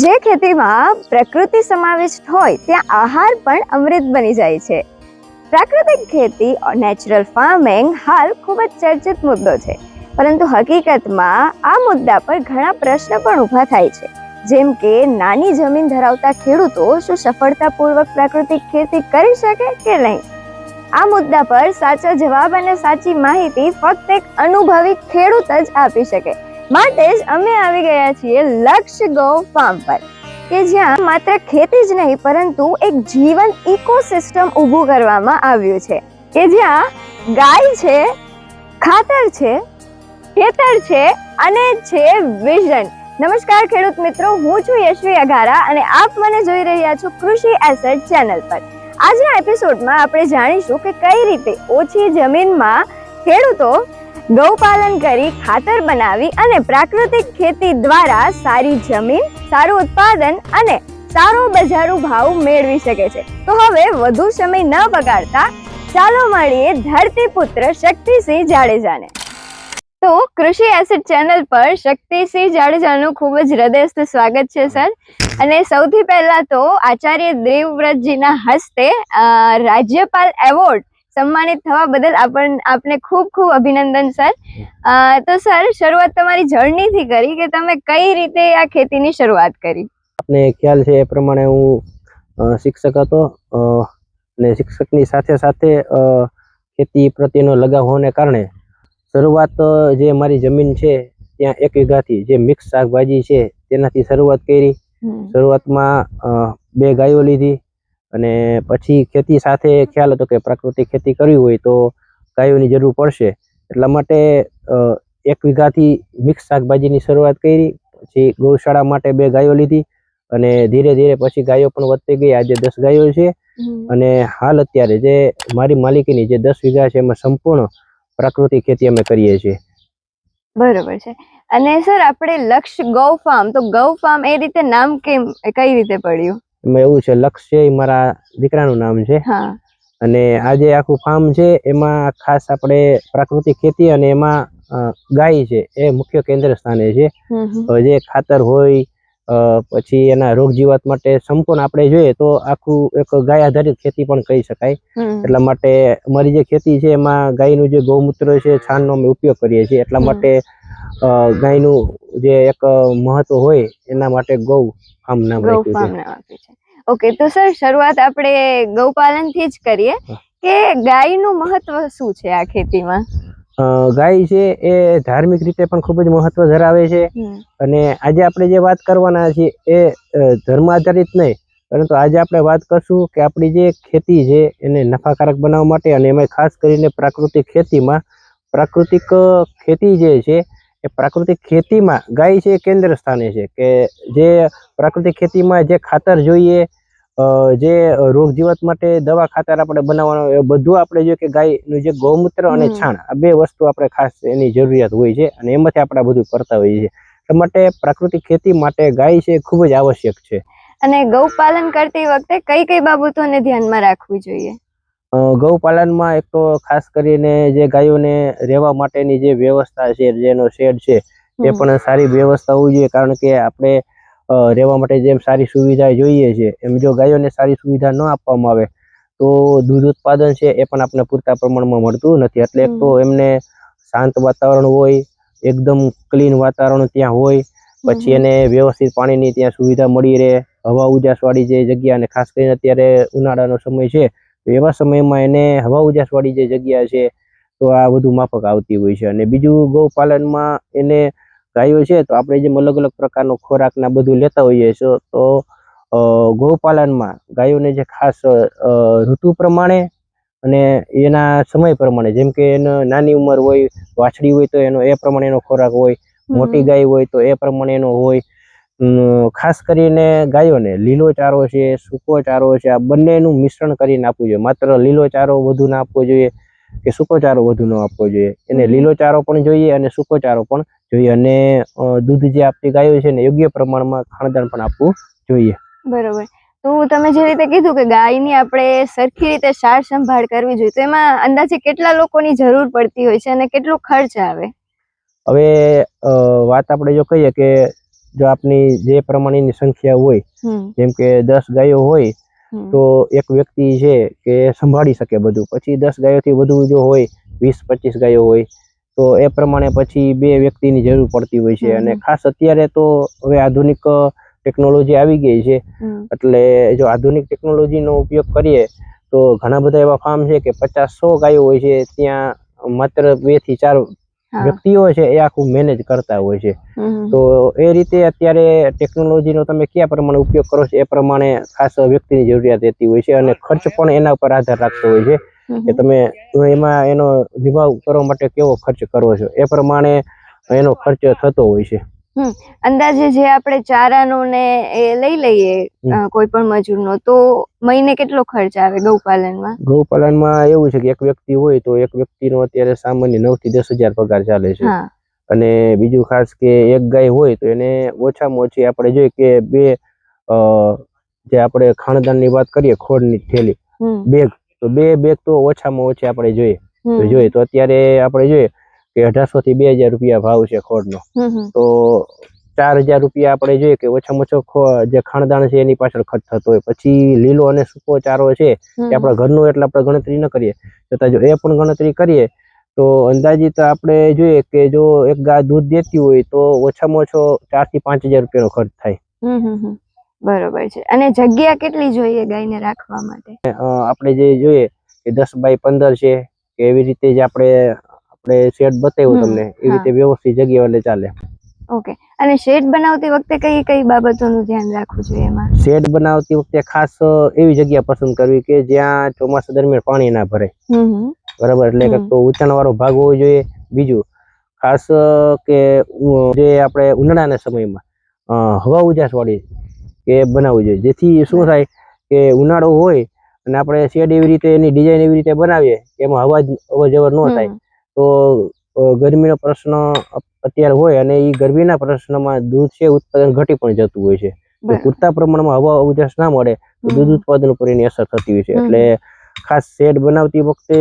જે ખેતીમાં પ્રકૃતિ સમાવિષ્ટ હોય, ત્યાં આહાર પણ અમૃત બની જાય છે. પ્રાકૃતિક ખેતી નેચરલ ફાર્મિંગ હાલ ખૂબ જ ચર્ચિત મુદ્દો છે. પરંતુ હકીકતમાં આ મુદ્દા પર ઘણા પ્રશ્ન પણ ઊભા થાય છે. જેમ કે, નાની જમીન ધરાવતા ખેડૂતો શું સફળતાપૂર્વક પ્રાકૃતિક ખેતી કરી શકે કે નહીં? આ મુદ્દા પર સાચો જવાબ અને સાચી માહિતી ફક્ત એક અનુભવી ખેડૂત જ આપી શકે. માટે જ અમે આવી ગયા છીએ લક્ષ ગૌ ફાર્મ પર, કે જ્યાં માત્ર ખેતી જ નહીં, પરંતુ એક જીવન ઇકોસિસ્ટમ ઊભું કરવામાં આવ્યું છે. કે જ્યાં ગાય છે, ખાતર છે, ખેતર છે અને છે વિઝન નમસ્કાર ખેડૂત મિત્રો, હું છું યશવી અઘારા અને આપ મને જોઈ રહ્યા છો કૃષિ એસેટ ચેનલ પર. આજના એપિસોડમાં આપણે જાણીશું કે કઈ રીતે ઓછી જમીનમાં ખેડૂતો ગૌપાલન કરી ખાતર બનાવી અને પ્રાકૃતિક ખેતી દ્વારા સારી જમીન, સારું ઉત્પાદન અને સારો બજારો ભાવ મેળવી શકે છે. તો હવે વધુ સમય ન બગાડતા ચાલો મળીએ ધરતીપુત્ર શક્તિસિંહ જાડેજાને. તો કૃષિ એસિડ ચેનલ પર શક્તિસિંહ જાડેજાનું ખૂબ જ હૃદયસ્થ સ્વાગત છે, સર. અને સૌથી પહેલા તો આચાર્ય દેવવ્રતજીના હસ્તે રાજ્યપાલ એવોર્ડ સન્માનિત થવા બદલ આપણ આપને ખૂબ ખૂબ અભિનંદન સર. તો સર શરૂઆત તમારી જર્નીથી કરી કે તમે કઈ રીતે આ ખેતીની શરૂઆત કરી? આપને ખ્યાલ છે એ પ્રમાણે હું શિક્ષક હતો અને શિક્ષકની સાથે સાથે ખેતી પ્રત્યેનો લગાવ હોવાને કારણે શરૂઆત જે મારી જમીન છે ત્યાં એક વીઘાથી જે મિક્સ શાકભાજી છે તેનાથી શરૂઆત કરી. શરૂઆતમાં બે ગાયો લીધી. અને પછી ખેતી સાથે ખ્યાલ હતો કે પ્રાકૃતિક ખેતી કરવી હોય તો ગાયોની જરૂર પડશે. એટલા માટે એક વીઘાથી મિક્સ શાકભાજીની શરૂઆત કરી પછી ગૌશાળા માટે બે ગાયો લીધી અને ધીરે ધીરે પછી ગાયો પણ વધતી ગઈ. આજે દસ ગાયો છે અને હાલ અત્યારે જે મારી માલિકીની જે દસ વીઘા છે એમાં સંપૂર્ણ પ્રાકૃતિક ખેતી અમે કરીએ છીએ. બરોબર છે. અને સર આપણે લક્ષ ગૌ ફાર્મ તો ગૌ ફાર્મ એ રીતે નામ કેમ કઈ રીતે પડ્યું? એમાં એવું છે લક્ષ્ય એ મારા દીકરાનું નામ છે. અને આ જે આખું ફાર્મ છે એમાં ખાસ આપણે પ્રાકૃતિક ખેતી અને એમાં ગાય છે એ મુખ્ય કેન્દ્ર સ્થાને છે. જે ખાતર હોય પછી એના રોગ જીવાત માટે સંપૂર્ણ આપણે જોઈએ તો આખું એક ગાય આધારિત ખેતી પણ કહી શકાય. એટલા માટે અમારી જે ખેતી છે એમાં ગાયનું જે ગૌમૂત્ર છે છાણનો અમે ઉપયોગ કરીએ છીએ. એટલા માટે ગાયનું જે એક મહત્વ હોય એના માટે ગૌ ફાર્મ નામ રાખ્યું છે. ઓકે તો સર શરૂઆત આપણે ગૌપાલનથી જ કરીએ કે ગાયનું મહત્વ શું છે આ ખેતીમાં? ગાય છે એ ધાર્મિક રીતે પણ ખૂબ જ મહત્વ ધરાવે છે. અને આજે આપણે જે વાત કરવાના છીએ એ ધર્મ આધારિત નહીં પરંતુ આજે આપણે વાત કરશું કે આપણી જે ખેતી છે એને નફાકારક બનાવવા માટે અને એમાં ખાસ કરીને પ્રાકૃતિક ખેતીમાં પ્રાકૃતિક ખેતી જે છે એ પ્રાકૃતિક ખેતીમાં ગાય છે એ કેન્દ્ર સ્થાને છે કે જે પ્રાકૃતિક ખેતીમાં જે ખાતર જોઈએ જે રોગ જીવાત માટે દવા ખાતર આપણે બનાવવાનું એ બધું આપણે જોઈએ કે ગાયનું જે ગૌમૂત્ર અને છાણ આ બે વસ્તુ આપણે ખાસ એની જરૂરિયાત હોય છે અને એમાંથી આપણે બધું કરતા હોઈએ છીએ. એટલા માટે પ્રાકૃતિક ખેતી માટે ગાય છે ખૂબ જ આવશ્યક છે. અને ગૌપાલન કરતી વખતે કઈ કઈ બાબતોને ધ્યાનમાં રાખવી જોઈએ? ગૌપાલનમાં એક તો ખાસ કરીને જે ગાયોને રહેવા માટેની જે વ્યવસ્થા છે જેનો શેડ છે એ પણ સારી વ્યવસ્થા હોવી જોઈએ કારણ કે આપણે રહેવા માટે જેમ સારી સુવિધા જોઈએ છે એમ જો ગાયોને સારી સુવિધા ન આપવામાં આવે તો દૂધ ઉત્પાદન છે એ પણ આપણે પૂરતા પ્રમાણમાં મળતું નથી. એટલે એક તો એમને શાંત વાતાવરણ હોય એકદમ ક્લીન વાતાવરણ ત્યાં હોય પછી એને વ્યવસ્થિત પાણીની ત્યાં સુવિધા મળી રહે હવા ઉજાસવાળી જે જગ્યા અને ખાસ કરીને અત્યારે ઉનાળાનો સમય છે એવા સમયમાં એને હવા ઉજાસવાળી જે જગ્યા છે તો આ બધું માફક આવતી હોય છે. અને બીજું ગૌપાલનમાં એને ગાયો છે તો આપણે જેમ અલગ અલગ પ્રકારનો ખોરાક ને બધું લેતા હોઈએ છીએ તો ગૌપાલનમાં ગાયોને જે ખાસ ઋતુ પ્રમાણે અને એના સમય પ્રમાણે જેમ કે એને નાની ઉંમર હોય વાછડી હોય તો એનો એ પ્રમાણે એનો ખોરાક હોય મોટી ગાય હોય તો એ પ્રમાણે એનો હોય ખાસ કરીને ગાયોને લીલો ચારો છે સૂકો ચારો છે આ બંનેનું મિશ્રણ કરીને આપવું જોઈએ માત્ર લીલો ચારો વધુ ના આપવો જોઈએ કે સૂકો ચારો વધુ ન આપવો જોઈએ. એને લીલો ચારો પણ જોઈએ અને સૂકો ચારો પણ જોઈએ. અને દૂધ જે આપતી ગાયો છે ને યોગ્ય પ્રમાણમાં ખાણદાણ પણ આપવું જોઈએ. બરોબર. તો તમે જે રીતે કીધું કે ગાયની આપણે સરખી રીતે સાર સંભાળ કરવી જોઈએ તો એમાં અંદાજે કેટલા લોકોની જરૂર પડતી હોય છે અને કેટલો ખર્ચ આવે? હવે વાત આપણે જો કહીએ કે જો આપની જે પ્રમાણેની સંખ્યા હોય જેમ કે દસ ગાયો હોય તો એક વ્યક્તિ છે કે સંભાળી શકે બધું. પછી દસ ગાયોથી વધુ જો હોય વીસ પચીસ ગાયો હોય તો એ પ્રમાણે પછી બે વ્યક્તિની જરૂર પડતી હોય છે. અને ખાસ અત્યારે તો હવે આધુનિક ટેકનોલોજી આવી ગઈ છે. એટલે જો આધુનિક ટેકનોલોજીનો ઉપયોગ કરીએ તો ઘણા બધા એવા ફાર્મ છે કે પચાસ સો ગાયો હોય છે ત્યાં માત્ર બેથી ચાર વ્યક્તિઓ છે એ આખું મેનેજ કરતા હોય છે. તો એ રીતે અત્યારે ટેકનોલોજીનો તમે કયા પ્રમાણે ઉપયોગ કરો છો? એ પ્રમાણે ખાસ વ્યક્તિની જરૂરિયાત રહેતી હોય છે અને ખર્ચ પણ એના ઉપર આધાર રાખતો હોય છે. કે તમે એમાં એનો નિભાવ કરવા માટે કેવો ખર્ચ કરો છો? એ પ્રમાણે એનો ખર્ચ થતો હોય છે. અંદાજે જે આપણે ચારાનો ને એ લઈ લઈએ કોઈ પણ મજૂરનો તો મહિને કેટલો ખર્ચ આવે ગૌપાલનમાં? ગૌપાલનમાં એવું છે કે એક વ્યક્તિ હોય તો એક વ્યક્તિનો અત્યારે સામાન્ય નવથી દસ હજાર પગાર ચાલે છે. અને બીજું ખાસ કે એક ગાય હોય તો એને ઓછામાં ઓછી આપણે જોઈએ કે બે જે આપણે ખાણદાનની વાત કરીએ ખોળની થેલી બેગ તો બે બેગ તો ઓછામાં ઓછી આપણે જોઈએ. જોઈએ તો અત્યારે આપણે જોઈએ કે અઢારસો થી બે હજાર રૂપિયા ભાવ છે ખોળનો. તો ચાર હજાર રૂપિયા આપણે જોઈએ કે ઓછામાં ઓછો જે ખાણદાણ છે એની પાછળ ખર્ચ થતો હોય. પછી લીલો અને સૂકો ચારો છે એ આપણા ઘરનું એટલે આપણે ગણતરી ન કરીએ. છતાં જો એ પણ ગણતરી કરીએ તો અંદાજિત આપણે જોઈએ કે જો એક ગાય દૂધ દેતી હોય તો ઓછામાં ઓછો ચારથી પાંચ હજાર રૂપિયાનો ખર્ચ થાય. બરોબર છે. અને જગ્યા કેટલી જોઈએ ગાયને રાખવા માટે? આપણે જે જોઈએ કે દસ બાય પંદર છે કે એવી રીતે જ આપણે આપણે શેડ બતાવ્યું તમને એવી રીતે વ્યવસ્થિત જગ્યા એટલે ચાલે. ઓકે. અને શેડ બનાવતી વખતે કઈ કઈ બાબતોનું ધ્યાન રાખવું જોઈએ એમાં? શેડ બનાવતી વખતે ખાસ એવી જગ્યા પસંદ કરવી કે જ્યાં ચોમાસા દરમિયાન પાણી ના હમ બરાબર એટલે. કે તો ઉંચાણ વાળો ભાગ હોવો જોઈએ. બીજું ખાસ કે જે આપણે ઉનાળાના સમયમાં હવા ઉજાસ વાળી કે બનાવવું જોઈએ. જેથી શું થાય કે ઉનાળો હોય અને આપણે શેડ એવી રીતે એની ડિઝાઇન એવી રીતે બનાવીએ કે એમાં હવા અવર જવર ન થાય. તો ગરમીનો પ્રશ્ન અત્યારે હોય અને એ ગરમીના પ્રશ્નમાં દૂધ છે ઉત્પાદન ઘટી પણ જતું હોય છે. પૂરતા પ્રમાણમાં હવા ઉજાસ ના મળે તો દૂધ ઉત્પાદન ઉપર એની અસર થતી હોય છે. એટલે ખાસ શેડ બનાવતી વખતે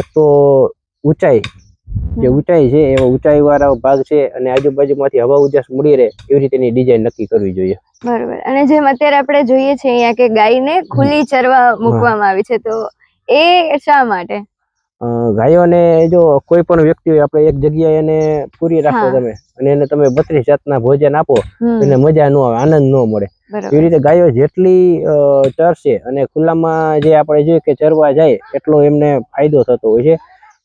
એક તો ઊંચાઈ જે. ઊંચાઈ છે એ ઊંચાઈ વાળા ભાગ છે અને આજુબાજુમાંથી હવા ઉજાસ મળી રહે એવી રીતે એની ડિઝાઇન નક્કી કરવી જોઈએ. બરોબર. અને જેમ અત્યારે આપણે જોઈએ છીએ અહીંયા કે ગાયને ખુલ્લી ચરવા મૂકવામાં આવી છે તો એ શા માટે? ગાયોને જો કોઈ પણ વ્યક્તિ હોય આપણે એક જગ્યાએ એને પૂરી રાખો તમે. અને એને તમે બત્રીસ જાતના ભોજન આપો એને મજા ન આવે આનંદ ન મળે. એવી રીતે ગાયો જેટલી અ, ચરશે અને ખુલ્લામાં જે આપણે જોઈએ કે ચરવા જાય એટલો એમને ફાયદો થતો હોય છે.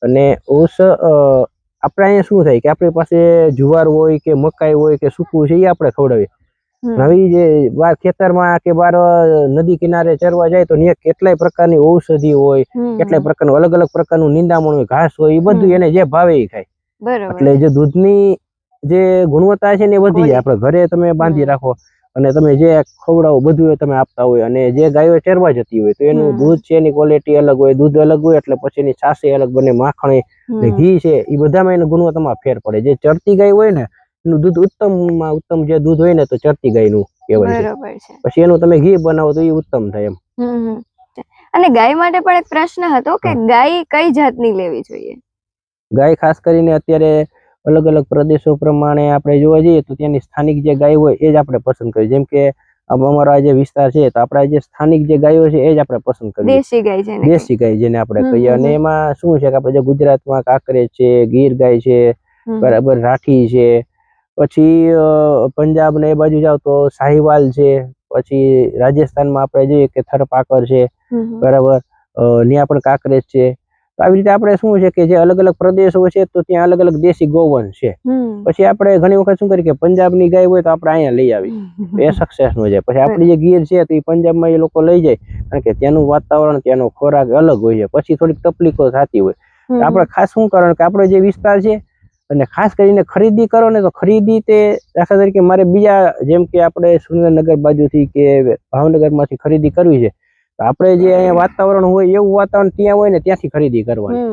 અને ઉસ આપણે અહીંયા શું થાય કે આપણી પાસે જુવાર હોય કે મકાઈ હોય કે સૂકું છે એ આપણે ખવડાવીએ. નવી જે બાર ખેતરમાં કે બાર નદી કિનારે ચરવા જાય તો ત્યાં કેટલાય પ્રકારની ઔષધિ હોય. કેટલાય પ્રકારનું અલગ અલગ પ્રકારનું નિંદામણ હોય ઘાસ હોય એ બધું એને જે ભાવે એ ખાય. બરોબર. એટલે જે દૂધની જે ગુણવત્તા છે ને એ વધી જાય આપણે ઘરે તમે બાંધી રાખો અને તમે જે ખવડાવો બધું એ તમે આપતા હોય અને જે ગાયો ચરવા જતી હોય તો એનું દૂધ છે એની ક્વોલિટી અલગ હોય દૂધ અલગ હોય એટલે પછી એની છાશે અલગ બને માખણી ઘી છે એ બધામાં એની ગુણવત્તામાં ફેર પડે. જે ચરતી ગાય હોય ને એનું દૂધ ઉત્તમમાં ઉત્તમ જે દૂધ હોય ને તો ચરતી ગાયનું કહેવાય છે. છે. પછી એનું તમે ઘી બનાવો તો એ ઉત્તમ થાય એમ. અને ગાય માટે પણ એક પ્રશ્ન હતો કે ગાય કઈ જાતની લેવી જોઈએ? ગાય ખાસ કરીને અત્યારે અલગ અલગ પ્રદેશો પ્રમાણે આપણે જોવા જઈએ તો ત્યાંની સ્થાનિક જે ગાય હોય એ જ આપણે પસંદ કરીએ. જેમ કે અમારો આ જે વિસ્તાર છે તો આપણા જે સ્થાનિક જે ગાયો છે એ જ આપણે પસંદ કરીએ. દેશી ગાય છે દેશી ગાય જેને આપણે કહીએ. અને એમાં શું છે કે આપણે જે ગુજરાતમાં કાંકરે છે ગીર ગાય છે બરાબર રાઠી છે પછી પંજાબ ને એ બાજુ જાવ તો સાહિવાલ છે પછી રાજસ્થાનમાં આપણે જોઈએ કે થરપાકર છે. બરાબર. ત્યાં પણ કાંકરેજ છે. તો આવી રીતે આપણે શું છે કે જે અલગ અલગ પ્રદેશો છે તો ત્યાં અલગ અલગ દેશી ગોવન છે. પછી આપણે ઘણી વખત શું કરીએ કે પંજાબની ગાય હોય તો આપણે અહીંયા લઈ આવી એ સક્સેસ નો જાય પછી આપણી જે ગીર છે તો એ પંજાબમાં એ લોકો લઈ જાય. કારણ કે ત્યાંનું વાતાવરણ ત્યાંનો ખોરાક અલગ હોય છે. પછી થોડીક તકલીફો થતી હોય. આપણે ખાસ શું કારણ કે આપણો જે વિસ્તાર છે અને ખાસ કરીને ખરીદી કરો ને તો ખરીદી તે દાખલા તરીકે મારે બીજા જેમ કે આપણે સુરેન્દ્રનગર બાજુથી કે ભાવનગરમાંથી ખરીદી કરવી છે તો આપણે જે અહીંયા વાતાવરણ હોય એવું વાતાવરણ ત્યાં હોય ને ત્યાંથી ખરીદી કરવાની.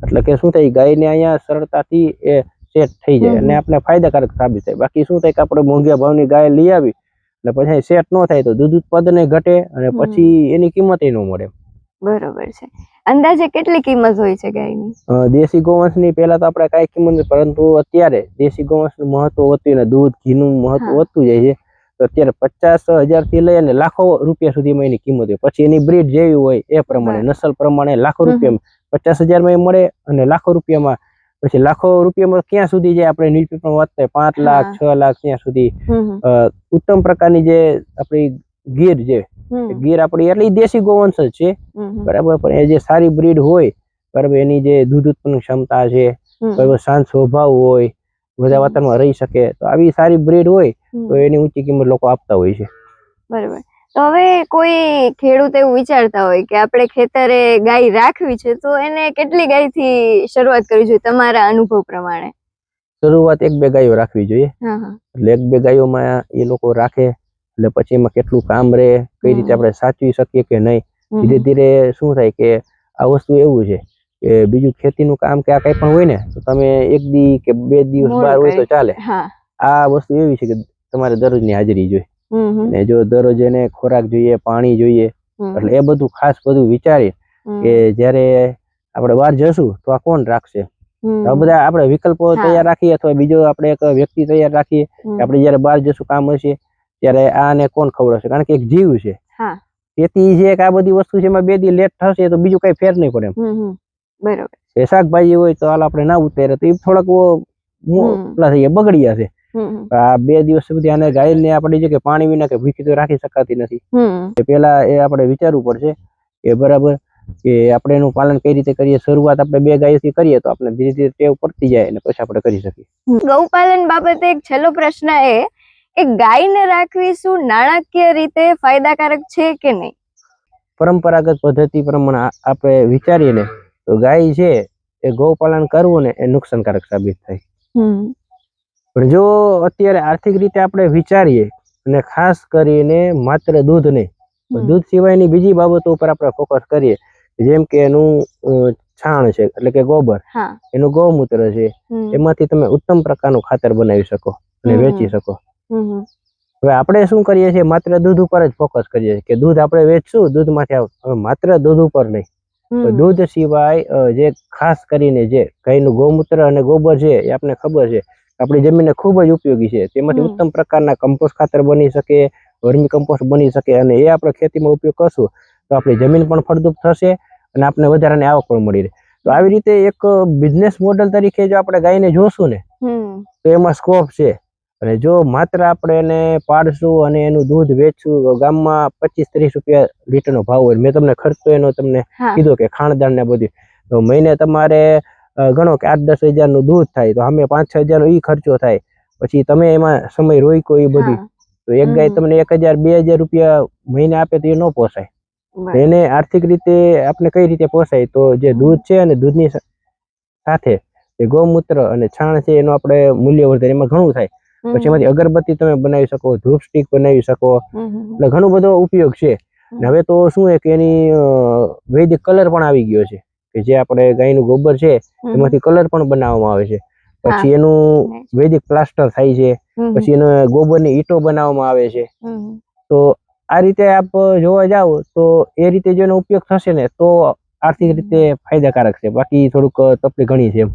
એટલે કે શું થાય ગાયને અહીંયા સરળતાથી એ સેટ થઈ જાય અને આપણે ફાયદાકારક સાબિત થાય. બાકી શું થાય કે આપણે મોંઘા ભાવની ગાય લઈ આવી એટલે પછી સેટ ન થાય તો દૂધ ઉત્પાદન ઘટે અને પછી એની કિંમત ન મળે. બરોબર છે. અંદાજે કેટલી કિંમત હોય છે ગાયની? દેશી ગોવંશની પહેલા તો આપણે કાંઈ કિંમત પરંતુ અત્યારે દેશી ગોવંશનું મહત્વ વધતું અને દૂધ ઘીનું મહત્વ. વધતું જાય છે. તો અત્યારે પચાસ હજારથી લઈ અને લાખો રૂપિયા સુધીમાં એની કિંમત હોય. પછી એની બ્રીડ જેવી હોય એ પ્રમાણે નસલ પ્રમાણે લાખો. રૂપિયામાં પચાસ હજારમાં મળે અને લાખો રૂપિયામાં પછી લાખો રૂપિયામાં ક્યાં સુધી જાય આપણે ન્યૂઝપેપરમાં વાંચતા પાંચ લાખ છ લાખ ત્યાં સુધી ઉત્તમ પ્રકારની જે આપણી ગીર હમ ગીર આપણી એટલે દેશી ગોવંશ જ છે. બરાબર પણ એ જે સારી બ્રીડ હોય બરાબર એની જે દૂધ ઉત્પન્ન ક્ષમતા છે બરાબર શાંત સ્વભાવ હોય બધા વાતાવરણમાં રહી શકે તો આવી સારી બ્રીડ હોય તો એની ઊંચી કિંમત લોકો આપતા હોય છે. બરાબર. તો હવે કોઈ ખેડૂત એવું વિચારતા હોય કે આપણે ખેતરે ગાય રાખવી છે તો એને કેટલી ગાયથી શરૂઆત કરવી જોઈએ તમારા અનુભવ પ્રમાણે? શરૂઆત એક બે ગાયો રાખવી જોઈએ. એટલે એક બે ગાયોમાં એ લોકો રાખે એટલે પછી એમાં કેટલું કામ રહે કઈ રીતે આપણે સાચવી શકીએ કે નહીં? ધીરે ધીરે શું થાય કે આ વસ્તુ એવું છે કે બીજું ખેતીનું કામ કે આ કંઈ પણ હોય ને તો તમે એક દી કે બે દિવસ બહાર હોય તો ચાલે. આ વસ્તુ એવી છે કે તમારે દરરોજની હાજરી જોઈએ. ને જો દરરોજ એને ખોરાક જોઈએ પાણી જોઈએ એટલે એ બધું ખાસ બધું વિચારી કે જ્યારે આપણે બહાર જશું તો આ કોણ રાખશે? બધા આપણે વિકલ્પો તૈયાર રાખીએ અથવા બીજો આપણે એક વ્યક્તિ તૈયાર રાખીએ આપણે જયારે બહાર જશું કામ હશે ત્યારે આને કોણ ખવડાવશે કારણ કે એક જીવ છે. છે કે આ બધી વસ્તુ છે એમાં બે દી લેટ થશે તો બીજું કઈ ફેર નહીં પડે. બરોબર. શાકભાજી હોય તો હાલ આપણે ના ઉતારે તો એ થોડાક ઓ પેલા થઈ ગયા બગડી જશે. આ બે દિવસ સુધી આને ગાયને આપણે જે કે પાણી વિના કે ભૂખી તો રાખી શકાતી નથી. એ પેલા એ આપણે વિચારવું પડશે કે બરાબર કે આપણે એનું પાલન કઈ રીતે કરીએ? શરૂઆત આપણે બે ગાયથી કરીએ તો આપણે ધીરે ધીરે ટેવ પડતી જાય અને પછી આપણે કરી શકીએ. ગૌપાલન બાબતે એક છેલ્લો પ્રશ્ન એ કે ગાયને રાખવી શું નાણાકીય રીતે ફાયદાકારક છે કે નહીં? પરંપરાગત પદ્ધતિ પ્રમાણે આપણે વિચારીએ ને તો ગાય છે એ ગૌપાલન કરવું ને એ નુકસાનકારક સાબિત થાય. પણ જો અત્યારે આર્થિક રીતે આપણે વિચારીએ અને ખાસ કરીને માત્ર દૂધ નહીં દૂધ સિવાયની બીજી બાબતો ઉપર આપણે ફોકસ કરીએ જેમ કે એનું છાણ છે એટલે કે ગોબર એનું ગૌમૂત્ર છે એમાંથી તમે ઉત્તમ પ્રકારનું ખાતર બનાવી શકો અને વેચી શકો. હવે આપણે શું કરીએ છીએ? માત્ર દૂધ ઉપર જ ફોકસ કરીએ છીએ. કે દૂધ આપણે વેચશું દૂધમાંથી આવ હવે માત્ર દૂધ ઉપર નહીં. દૂધ સિવાય જે ખાસ કરીને જે ગાયનું ગૌમૂત્ર અને ગોબર છે એ આપણને ખબર છે આપણી જમીનને ખૂબ જ ઉપયોગી છે. તેમાંથી ઉત્તમ પ્રકારના કમ્પોસ્ટ ખાતર બની શકે વર્મી કમ્પોસ્ટ બની શકે અને એ આપણે ખેતીમાં ઉપયોગ કરશું તો આપણી જમીન પણ ફળદ્રુપ થશે અને આપણે વધારાની આવક પણ મળી રહે. તો આવી રીતે એક બિઝનેસ મોડેલ તરીકે જો આપણે ગાયને જોશું ને તો એમાં સ્કોપ છે. અને જો માત્ર આપણે એને પાડશું અને એનું દૂધ વેચશું તો ગામમાં પચીસ ત્રીસ રૂપિયા લીટરનો ભાવ હોય. મેં તમને ખર્ચો એનો તમને કીધો કે ખાણદાન ને બધું. તો મહિને તમારે ગણો કે આઠ દસ હજારનું દૂધ થાય તો અમે પાંચ છ હજારનો ઈ ખર્ચો થાય. પછી તમે એમાં સમય રોક્યો એ બધી. તો એક ગાય તમને એક હજાર બે હજાર રૂપિયા મહિને આપે તો એ ન પોસાય. એને આર્થિક રીતે આપણે કઈ રીતે પોસાય? તો જે દૂધ છે અને દૂધની સાથે ગૌમૂત્ર અને છાણ છે એનું આપણે મૂલ્યવર્ધન એમાં ઘણું થાય. પછી એમાંથી અગરબત્તી તમે બનાવી શકો ધૂપ સ્ટીક બનાવી શકો. એટલે ઘણો બધો ઉપયોગ છે. હવે તો શું એક એની વૈદિક કલર પણ આવી ગયો છે. કે જે આપણે ગાયનું ગોબર છે એમાંથી કલર પણ બનાવવામાં આવે છે. પછી એનું વૈદિક પ્લાસ્ટર થાય છે. પછી એનો ગોબરની ઈંટો બનાવવામાં આવે છે. તો આ રીતે આપ જોવા જાવ તો એ રીતે જો એનો ઉપયોગ થશે ને તો આર્થિક રીતે ફાયદાકારક છે. બાકી થોડુંક તકલીફ ઘણી છે એમ.